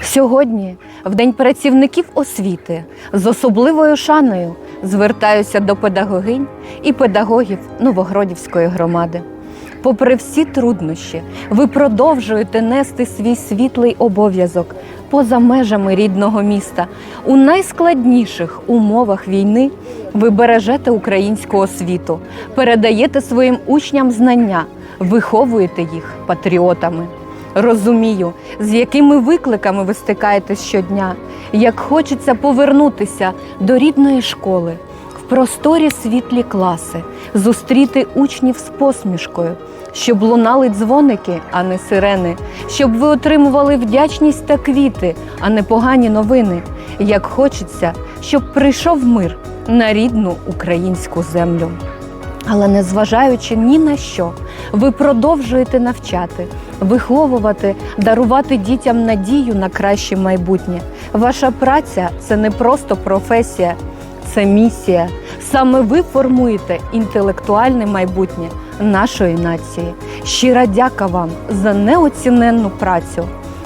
Сьогодні, в День працівників освіти, з особливою шаною звертаюся до педагогинь і педагогів Новогродівської громади. Попри всі труднощі, ви продовжуєте нести свій світлий обов'язок поза межами рідного міста. У найскладніших умовах війни ви бережете українську освіту, передаєте своїм учням знання, виховуєте їх патріотами. Розумію, з якими викликами ви стикаєтесь щодня, як хочеться повернутися до рідної школи, в просторі світлі класи, зустріти учнів з посмішкою, щоб лунали дзвоники, а не сирени, щоб ви отримували вдячність та квіти, а не погані новини. Як хочеться, щоб прийшов мир на рідну українську землю. Але незважаючи ні на що, ви продовжуєте навчати, виховувати, дарувати дітям надію на краще майбутнє. Ваша праця це не просто професія, це місія. Саме ви формуєте інтелектуальне майбутнє нашої нації. Щира дяка вам за неоціненну працю.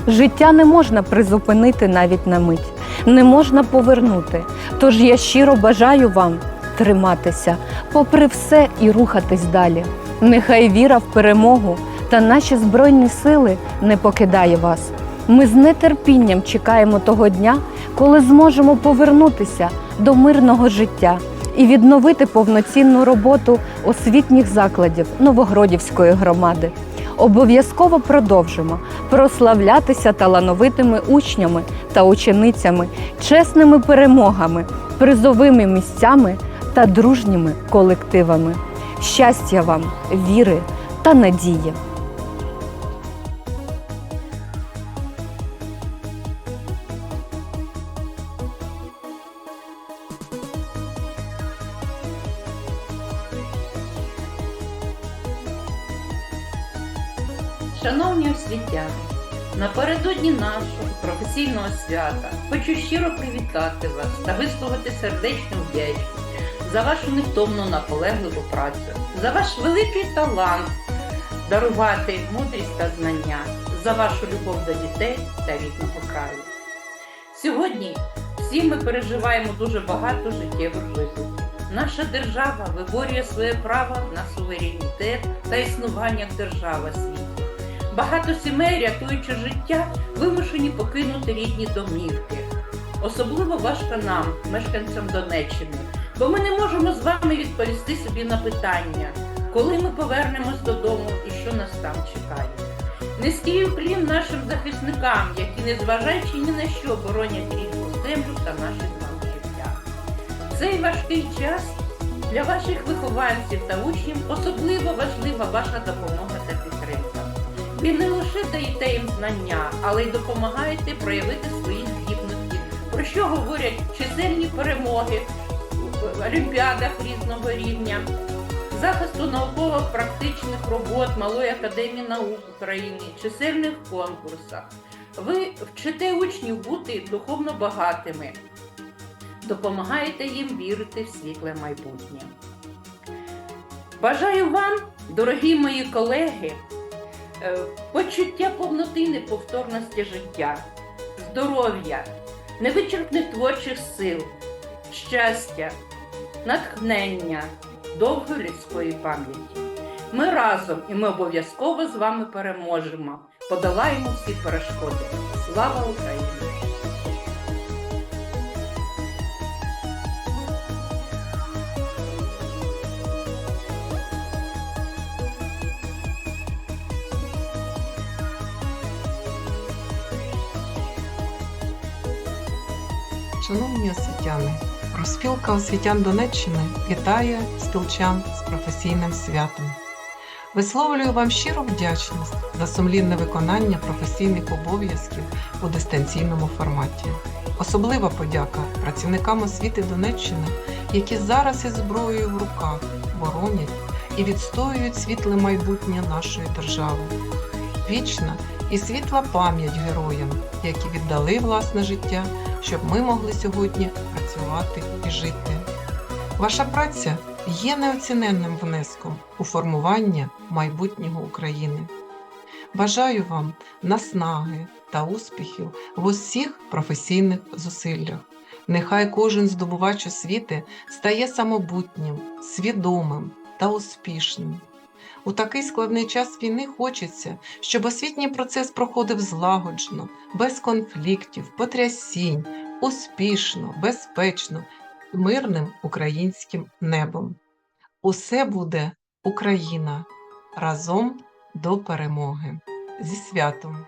Життя не можна призупинити навіть на мить, не можна повернути. Тож я щиро бажаю вам триматися, попри все і рухатись далі. Нехай віра в перемогу та наші збройні сили не покидає вас. Ми з нетерпінням чекаємо того дня, коли зможемо повернутися до мирного життя і відновити повноцінну роботу освітніх закладів Новогродівської громади. Обов'язково продовжимо прославлятися талановитими учнями та ученицями, чесними перемогами, призовими місцями та дружніми колективами. Щастя вам, віри та надії! Шановні освітяни, напередодні нашого професійного свята хочу щиро привітати вас та висловити сердечну вдячність за вашу невтомну наполегливу працю, за ваш великий талант дарувати мудрість та знання, за вашу любов до дітей та рідного краю. Сьогодні всі ми переживаємо дуже багато життєвих викликів. Наша держава виборює своє право на суверенітет та існування як держава світі. Багато сімей, рятуючи життя, вимушені покинути рідні домівки. Особливо важко нам, мешканцям Донеччини, бо ми не можемо з вами відповісти собі на питання, коли ми повернемось додому і що нас там чекає. Низький уклін нашим захисникам, які, незважаючи ні на що, боронять рідну землю та наше з вами життя. Цей важкий час для ваших вихованців та учнів особливо важлива ваша допомога та підтримка. Ви не лише даєте їм знання, але й допомагаєте проявити свої здібності, про що говорять чисельні перемоги олімпіадах різного рівня, захисту науково-практичних робот Малої академії наук України, чисельних конкурсах. Ви вчите учнів бути духовно багатими, допомагаєте їм вірити в світле майбутнє. Бажаю вам, дорогі мої колеги, е, почуття повноти неповторності життя, здоров'я, невичерпних творчих сил, щастя, натхнення, довгої людської пам'яті. Ми разом і ми обов'язково з вами переможемо, подолаємо всі перешкоди. Слава Україні! Шановні освітяни, розпілка освітян Донеччини вітає спілчан з професійним святом. Висловлюю вам щиру вдячність за сумлінне виконання професійних обов'язків у дистанційному форматі. Особлива подяка працівникам освіти Донеччини, які зараз із зброєю в руках боронять і відстоюють світле майбутнє нашої держави. Вічна і світла пам'ять героям, які віддали власне життя, щоб ми могли сьогодні працювати і жити. Ваша праця є неоціненним внеском у формування майбутнього України. Бажаю вам наснаги та успіхів в усіх професійних зусиллях. Нехай кожен здобувач освіти стає самобутнім, свідомим та успішним. У такий складний час війни хочеться, щоб освітній процес проходив злагоджено, без конфліктів, потрясінь, успішно, безпечно, мирним українським небом. Усе буде Україна разом до перемоги. Зі святом!